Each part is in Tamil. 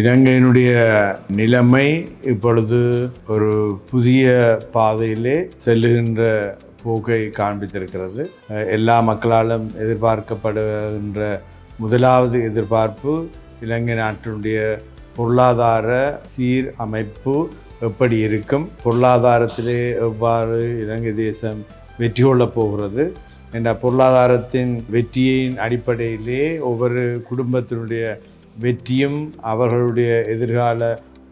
இலங்கையினுடைய நிலைமை இப்பொழுது ஒரு புதிய பாதையிலே செல்லுகின்ற போக்கை காண்பித்திருக்கிறது. எல்லா மக்களாலும் எதிர்பார்க்கப்படுகின்ற முதலாவது எதிர்பார்ப்பு இலங்கை நாட்டினுடைய பொருளாதார சீர் அமைப்பு எப்படி இருக்கும்? பொருளாதாரத்திலே எவ்வாறு இலங்கை தேசம் வெற்றி கொள்ளப் போகிறது? என்ற பொருளாதாரத்தின் வெற்றியின் அடிப்படையிலே ஒவ்வொரு குடும்பத்தினுடைய வெற்றியும் அவர்களுடைய எதிர்கால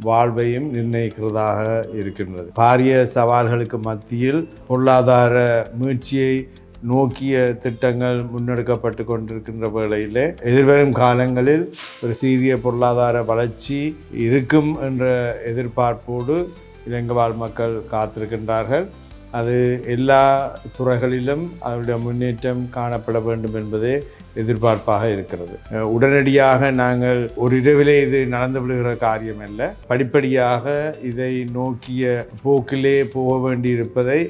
வாழ்வையும் நிர்ணயிக்கிறதாக இருக்கின்றது. பாரிய சவால்களுக்கு மத்தியில் பொருளாதார மீழ்ச்சியை நோக்கிய திட்டங்கள் முன்னெடுக்கப்பட்டு கொண்டிருக்கின்ற வேளையிலே எதிர்வரும் காலங்களில் ஒரு சீரிய பொருளாதார வளர்ச்சி இருக்கும் என்ற எதிர்பார்ப்போடு இலங்கை வாழ் மக்கள் காத்திருக்கின்றார்கள். அது எல்லா துறைகளிலும் அதனுடைய முன்னேற்றம் காணப்பட வேண்டும் என்பதே எதிர்பார்ப்பாக இருக்கிறது. உடனடியாக நாங்கள் ஒரு இரவிலே இது நடந்து விடுகிற காரியம் அல்ல படிப்படியாக இதை நோக்கிய போக்கிலே போக வேண்டியிருப்பதை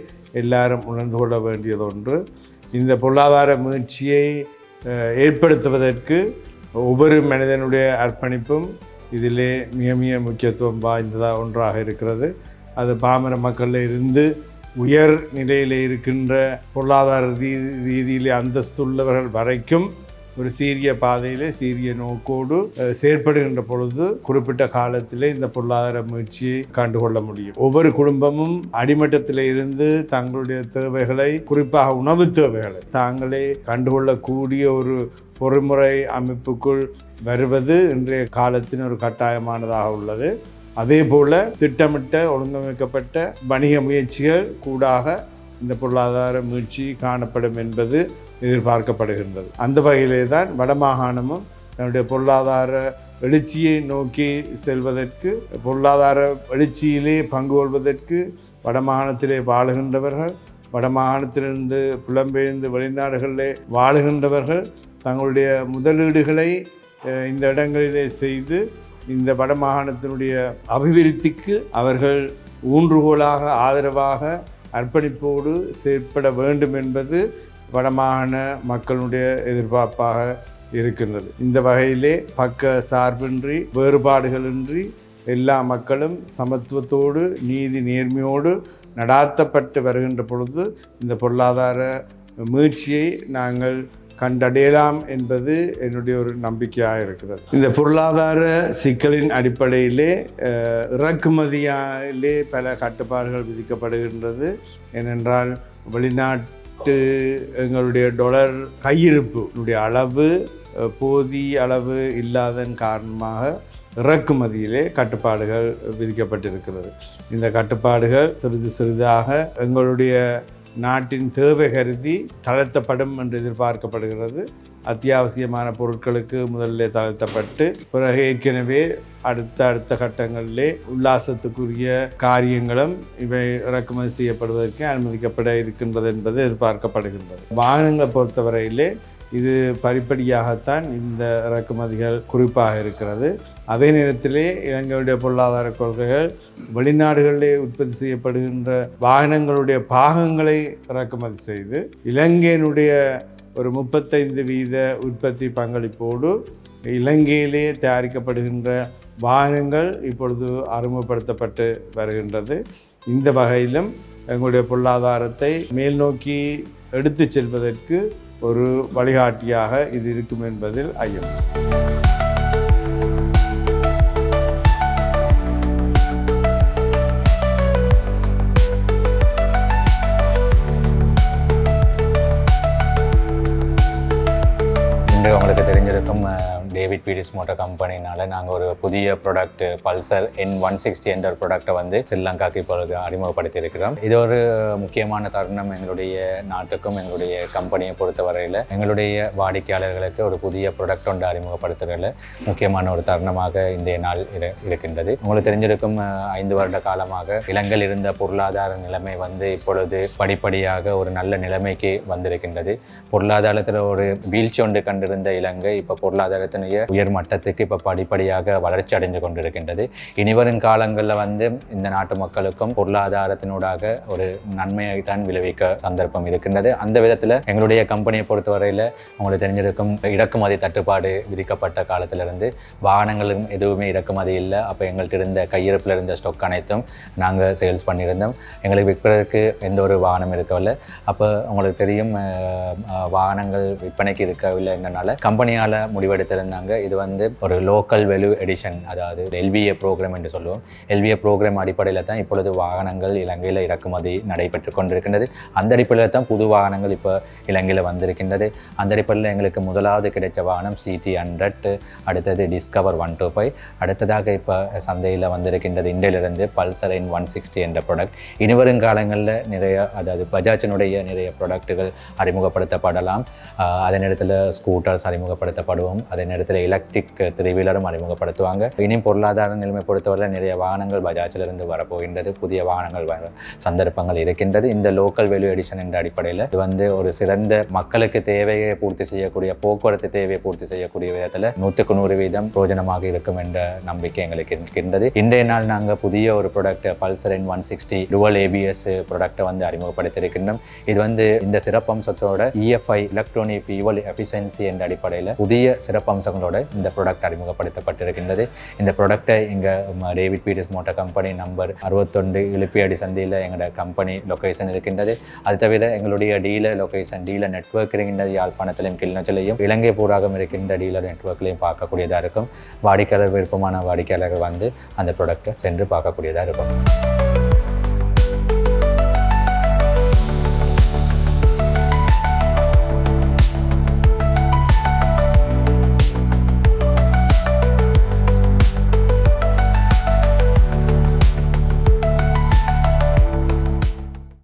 எல்லாரும் உணர்ந்து கொள்ள வேண்டியதொன்று. இந்த பொருளாதார முயற்சியை ஏற்படுத்துவதற்கு ஒவ்வொரு மனிதனுடைய அர்ப்பணிப்பும் இதிலே மிக மிக முக்கியத்துவம் வாய்ந்ததாக ஒன்றாக இருக்கிறது. அது பாமர மக்களில் இருந்து உயர் நிலையில் இருக்கின்ற பொருளாதார ரீ ரீதியிலே அந்தஸ்துள்ளவர்கள் வரைக்கும் ஒரு சீரிய பாதையிலே சீரிய நோக்கோடு செயற்படுகின்ற பொழுது குறிப்பிட்ட காலத்திலே இந்த பொருளாதார முயற்சியை கண்டுகொள்ள முடியும். ஒவ்வொரு குடும்பமும் அடிமட்டத்தில் இருந்து தங்களுடைய தேவைகளை குறிப்பாக உணவு தேவைகளை தாங்களே கண்டுகொள்ளக்கூடிய ஒரு பொறிமுறை அமைப்புக்குள் வருவது இன்றைய காலத்தின் ஒரு கட்டாயமானதாக உள்ளது. அதே போல திட்டமிட்ட ஒழுங்கமைக்கப்பட்ட வணிக முயற்சிகள் கூடாக இந்த பொருளாதார மீழ்ச்சி காணப்படும் என்பது எதிர்பார்க்கப்படுகின்றது. அந்த வகையிலே தான் வடமாகாணமும் தன்னுடைய பொருளாதார எழுச்சியை நோக்கி செல்வதற்கு பொருளாதார எழுச்சியிலே பங்கு கொள்வதற்கு வடமாகாணத்திலே வாழுகின்றவர்கள் வடமாகாணத்திலிருந்து புலம்பெயர்ந்து வெளிநாடுகளிலே வாழுகின்றவர்கள் தங்களுடைய முதலீடுகளை இந்த இடங்களிலே செய்து இந்த வடமாகாணத்தினுடைய அபிவிருத்திக்கு அவர்கள் ஊன்றுகோலாக ஆதரவாக அர்ப்பணிப்போடு செயற்பட வேண்டும் என்பது வடமாகாண மக்களுடைய எதிர்பார்ப்பாக இருக்கின்றது. இந்த வகையிலே பக்க சார்பின்றி வேறுபாடுகளின்றி எல்லா மக்களும் சமத்துவத்தோடு நீதி நேர்மையோடு நடாத்தப்பட்டு வருகின்ற பொழுது இந்த பொருளாதார முயற்சியை நாங்கள் கண்டடையலாம் என்பது என்னுடைய ஒரு நம்பிக்கையாக இருக்கிறது. இந்த பொருளாதார சிக்கலின் அடிப்படையிலே அஹ், இறக்குமதியிலே பல கட்டுப்பாடுகள் விதிக்கப்படுகின்றது. ஏனென்றால் வெளிநாட்டு எங்களுடைய டொலர் கையிருப்புடைய அளவு போதிய அளவு இல்லாதன் காரணமாக இறக்குமதியிலே கட்டுப்பாடுகள் விதிக்கப்பட்டிருக்கிறது. இந்த கட்டுப்பாடுகள் சிறிது சிறிதாக எங்களுடைய நாட்டின் தேவை கருதி தளர்த்தப்படும் என்று எதிர்பார்க்கப்படுகிறது. அத்தியாவசியமான பொருட்களுக்கு முதல்ல தளர்த்தப்பட்டு பிறகு ஏற்கனவே அடுத்த அடுத்த கட்டங்களிலே உல்லாசத்துக்குரிய காரியங்களும் இவை இறக்குமதி செய்யப்படுவதற்கு அனுமதிக்கப்பட இருக்கின்றது என்பது எதிர்பார்க்கப்படுகின்றது. வாகனங்களை பொறுத்தவரையிலே இது படிப்படியாகத்தான் இந்த இறக்குமதிகள் குறிப்பாக இருக்கிறது. அதே நேரத்திலே இலங்கையுடைய பொருளாதார கொள்கைகள் வெளிநாடுகளிலே உற்பத்தி செய்யப்படுகின்ற வாகனங்களுடைய பாகங்களை இறக்குமதி செய்து இலங்கையினுடைய ஒரு முப்பத்தைந்து வீத உற்பத்தி பங்களிப்போடு இலங்கையிலே தயாரிக்கப்படுகின்ற வாகனங்கள் இப்பொழுது அறிமுகப்படுத்தப்பட்டு வருகின்றது. இந்த வகையிலும் எங்களுடைய பொருளாதாரத்தை மேல் நோக்கி எடுத்துச் செல்வதற்கு ஒரு வழிகாட்டியாக இது இருக்கும் என்பதில் ஐயம். உங்களுக்கு தெரிஞ்சிருக்கும் டேவிட் பீடிஸ் மோட்டர் கம்பெனினால நாங்கள் ஒரு புதிய product Pulsar N one sixty என்ற ப்ராடக்ட்டை வந்து ஸ்ரீலங்காக்கு இப்பொழுது அறிமுகப்படுத்தி இருக்கிறோம் இது ஒரு முக்கியமான தருணம் எங்களுடைய நாட்டுக்கும் எங்களுடைய கம்பெனியை பொறுத்தவரையில். எங்களுடைய வாடிக்கையாளர்களுக்கு ஒரு புதிய ப்ராடக்ட் ஒன்று அறிமுகப்படுத்துறதுல முக்கியமான ஒரு தருணமாக இன்றைய நாள் இரு- இருக்கின்றது. உங்களுக்கு தெரிஞ்சிருக்கும் ஐந்து வருட காலமாக இலங்கையில் இருந்த பொருளாதார நிலைமை வந்து இப்பொழுது படிப்படியாக ஒரு நல்ல நிலைமைக்கு வந்திருக்கின்றது. பொருளாதாரத்தில் ஒரு வீழ்ச்சி ஒன்று கண்டிருந்த இலங்கை இப்போ பொருளாதாரத்தின் கூடிய உயர் மட்டத்துக்கு இப்போ படிப்படியாக வளர்ச்சி அடைந்து கொண்டிருக்கின்றது. இனிவரும் காலங்களில் வந்து இந்த நாட்டு மக்களுக்கும் பொருளாதாரத்தினூடாக ஒரு நன்மையை தான் விளைவிக்க சந்தர்ப்பம் இருக்கின்றது. அந்த விதத்தில் எங்களுடைய கம்பெனியை பொறுத்தவரையில் உங்களுக்கு தெரிஞ்சிருக்கும் இறக்குமதி தட்டுப்பாடு விதிக்கப்பட்ட காலத்திலிருந்து வாகனங்களும் எதுவுமே இறக்குமதி இல்லை. அப்போ எங்கள்கிட்ட இருந்த கையிருப்பில் இருந்த ஸ்டாக் அனைத்தும் நாங்கள் சேல்ஸ் பண்ணியிருந்தோம். எங்களுக்கு விற்பதற்கு எந்த ஒரு வாகனம் இருக்கவில்லை. அப்போ உங்களுக்கு தெரியும் வாகனங்கள் விற்பனைக்கு இருக்கவில்லைங்கிறனால கம்பெனியால் முடிவெடுத்திருந்தாங்க. இது வந்து ஒரு லோக்கல் வெலு எடிஷன் அதாவது எல்விஏ ப்ரோக்ராம் என்று சொல்லுவோம். எல்விஏ ப்ரோக்ராம் அடிப்படையில் தான் இப்பொழுது வாகனங்கள் இலங்கையில் இறக்குமதி நடைபெற்று கொண்டிருக்கின்றது. அந்த அடிப்படையில் தான் புது வாகனங்கள் இப்போ இலங்கையில் வந்திருக்கின்றது. அந்த அடிப்படையில் எங்களுக்கு முதலாவது கிடைத்த வாகனம் சிடி ஹண்ட்ரட் அடுத்தது டிஸ்கவர் ஒன் டூ ஃபைவ் அடுத்ததாக இப்போ சந்தையில் வந்திருக்கின்றது இண்டியிலிருந்து பல்சர் இன் ஒன் சிக்ஸ்டி என்ற ப்ராடக்ட் இனிவரும் காலங்களில் நிறைய அதாவது பஜாஜினுடைய நிறைய ப்ராடக்ட்டுகள் அறிமுகப்படுத்தப்படலாம். அதே நேரத்தில் ஸ்கூட்டர்ஸ் அறிமுகப்படுத்தப்படுவோம். அதே நேரத்தில் எலக்ட்ரிக் த்ரீ வீலரும் அறிமுகப்படுத்துவாங்க. இனி பொருளாதார நிலைமை பொறுத்தவரை நிறைய வாகனங்கள் பஜாஜிலிருந்து வரப்போகின்றது. புதிய வாகனங்கள் வர சந்தர்ப்பங்கள் இருக்கின்றது. இந்த லோக்கல் வேல்யூ எடிஷன் என்ற அடிப்படையில் இது வந்து ஒரு சிறந்த மக்களுக்கு தேவையை பூர்த்தி செய்யக்கூடிய போக்குவரத்து தேவையை பூர்த்தி செய்யக்கூடிய விதத்தில் நூற்றுக்கு நூறு வீதம் பிரோஜனமாக இருக்கும் என்ற நம்பிக்கை எங்களுக்கு இருக்கின்றது. இன்றைய நாள் நாங்கள் புதிய ஒரு product Pulsar N one sixty dual ABS ப்ராடக்டை வந்து அறிமுகப்படுத்தியிருக்கின்றோம். இது வந்து இந்த சிறப்பம்சத்தோட இஎஃப்ஐ எலக்ட்ரானிக் ஃபியூவல் எஃபிஷியன்சி என்ற அடிப்படையில் புதிய சிறப்பம்சங்களோட இந்த ப்ராடக்ட் அறிமுகப்படுத்தப்பட்டிருக்கின்றது. இந்த ப்ராடக்ட்டை எங்கள் David Peters motor company number அறுபத்தொண்டு இழுப்பியடி சந்தையில் எங்களோட கம்பெனி லொக்கேஷன் இருக்கின்றது. அது தவிர எங்களுடைய டீலர் லொகேஷன் டீலர் நெட்வொர்க் இருக்கின்றது. யாழ்ப்பாணத்திலும் கிளிநொச்சிலையும் இலங்கை பூராகம் இருக்கின்ற டீலர் நெட்வொர்க்லையும் பார்க்கக்கூடியதாக இருக்கும். வாடிக்கையாளர் விருப்பமான வாடிக்கையாளர்கள் வந்து அந்த ப்ராடக்ட்டை சென்று பார்க்கக்கூடியதாக இருக்கும்.